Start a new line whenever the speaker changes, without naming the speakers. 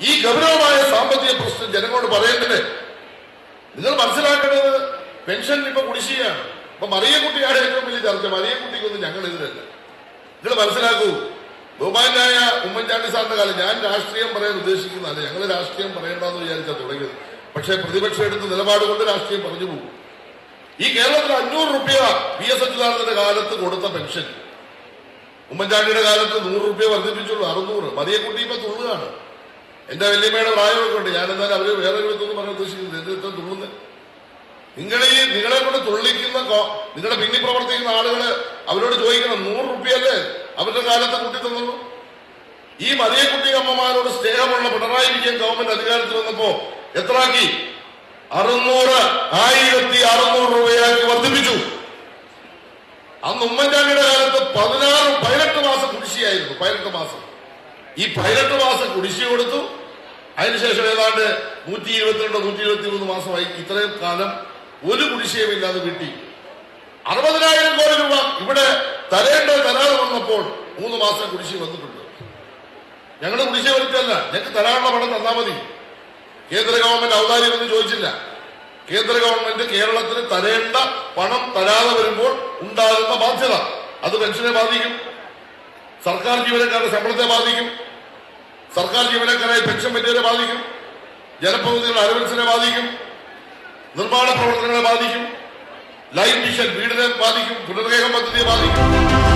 ഈ ഗൗരവമായ സാമ്പത്തിക പ്രശ്നം ജനങ്ങളോട് പറയേണ്ടത് നിങ്ങൾ മനസ്സിലാക്കേണ്ടത് പെൻഷൻ ഇപ്പൊ കുടിശ്ശികയാണ്. അപ്പൊ മറിയക്കുട്ടിയാണ് ഏറ്റവും വലിയ ചർച്ച. മറിയക്കുട്ടിക്കൊന്നും ഞങ്ങൾ എതിരല്ല. നിങ്ങൾ മനസ്സിലാക്കൂ ബഹുമാനായ ഉമ്മൻചാണ്ടി സാറിന്റെ കാലം ഞാൻ രാഷ്ട്രീയം പറയാൻ ഉദ്ദേശിക്കുന്നതല്ല. ഞങ്ങൾ രാഷ്ട്രീയം പറയണ്ടെന്ന് വിചാരിച്ചാൽ തുടങ്ങിയത്. പക്ഷേ പ്രതിപക്ഷം എടുത്ത നിലപാട് കൊണ്ട് രാഷ്ട്രീയം പറഞ്ഞു പോകും. ഈ കേരളത്തിൽ അഞ്ഞൂറ് റുപ്യ വി എസ് അച്യുതാനന്ദന്റെ കാലത്ത് കൊടുത്ത പെൻഷൻ. ഉമ്മൻചാണ്ടിയുടെ കാലത്ത് നൂറ് റുപ്യ വർദ്ധിപ്പിച്ചുള്ളൂ അറുന്നൂറ്. മറിയക്കുട്ടി ഇപ്പൊ തുള്ളുകയാണ് എന്റെ വല്യമ്മയുടെ പ്രായമൊക്കെ ഉണ്ട് ഞാൻ എന്നാലും അവർ വേറെ വിധത്തൊന്നും പറയാൻ ഉദ്ദേശിക്കുന്നത് എന്ത് ഇത്ര തുള്ളുന്നത്? നിങ്ങൾ ഈ നിങ്ങളെ കൊണ്ട് തുള്ളിക്കുന്ന നിങ്ങളുടെ പിന്നിൽ പ്രവർത്തിക്കുന്ന ആളുകൾ അവരോട് ചോദിക്കണം. നൂറ് റുപ്യല്ലേ അവരുടെ കാലത്ത് കുട്ടി തന്നുള്ളൂ? ഈ മതിയക്കുട്ടി അമ്മമാരോട് സ്നേഹമുള്ള പിണറായി വിജയൻ ഗവൺമെന്റ് അധികാരത്തിൽ വന്നപ്പോ എത്രാക്കി? അറുന്നൂറ് ആയിരത്തി അറുന്നൂറ് രൂപയാക്കി വർദ്ധിപ്പിച്ചു. അന്ന് ഉമ്മൻചാണ്ടിയുടെ കാലത്ത് പതിനാറ് പതിനെട്ട് മാസം കുടിശ്ശിയായിരുന്നു പതിനെട്ട് മാസം. ഈ പതിനെട്ട് മാസം കുടിശ്ശി കൊടുത്തു. അതിനുശേഷം ഏതാണ്ട് നൂറ്റി ഇരുപത്തിരണ്ട് നൂറ്റി ഇരുപത്തി മൂന്ന് മാസമായി ഇത്രയും കാലം ഒരു കുടിശ്ശിയുമില്ലാതെ കിട്ടി. അറുപതിനായിരം കോടി രൂപ ഇവിടെ തരേണ്ട തരാതെ വന്നപ്പോൾ മൂന്ന് മാസം കുടിശ്ശി വന്നിട്ടുണ്ട്. ഞങ്ങളുടെ കുടിശ്ശിക വരുത്തല്ല ഞങ്ങൾക്ക് തരാനുള്ള പണം തന്നാ മതി. കേന്ദ്ര ഗവൺമെന്റ് ഔദാര്യമൊന്നും ചോദിച്ചില്ല. കേന്ദ്ര ഗവൺമെന്റ് കേരളത്തിന് തരേണ്ട പണം തരാതെ വരുമ്പോൾ ഉണ്ടാകുന്ന ബാധ്യത. അത് പെൻഷനെ ബാധിക്കും. സർക്കാർ ജീവനക്കാരുടെ ശമ്പളത്തെ ബാധിക്കും. സർക്കാർ ജീവനക്കാരായ പെൻഷൻ പറ്റിയവരെ ബാധിക്കും. ജനപ്രതിനിധികളുടെ അലവൻസിനെ ബാധിക്കും. നിർമ്മാണ പ്രവർത്തനങ്ങളെ ബാധിക്കും. ലൈഫ് മിഷൻ വീടിനെ ബാധിക്കും. പുനർഗേഹം പദ്ധതിയെ ബാധിക്കും.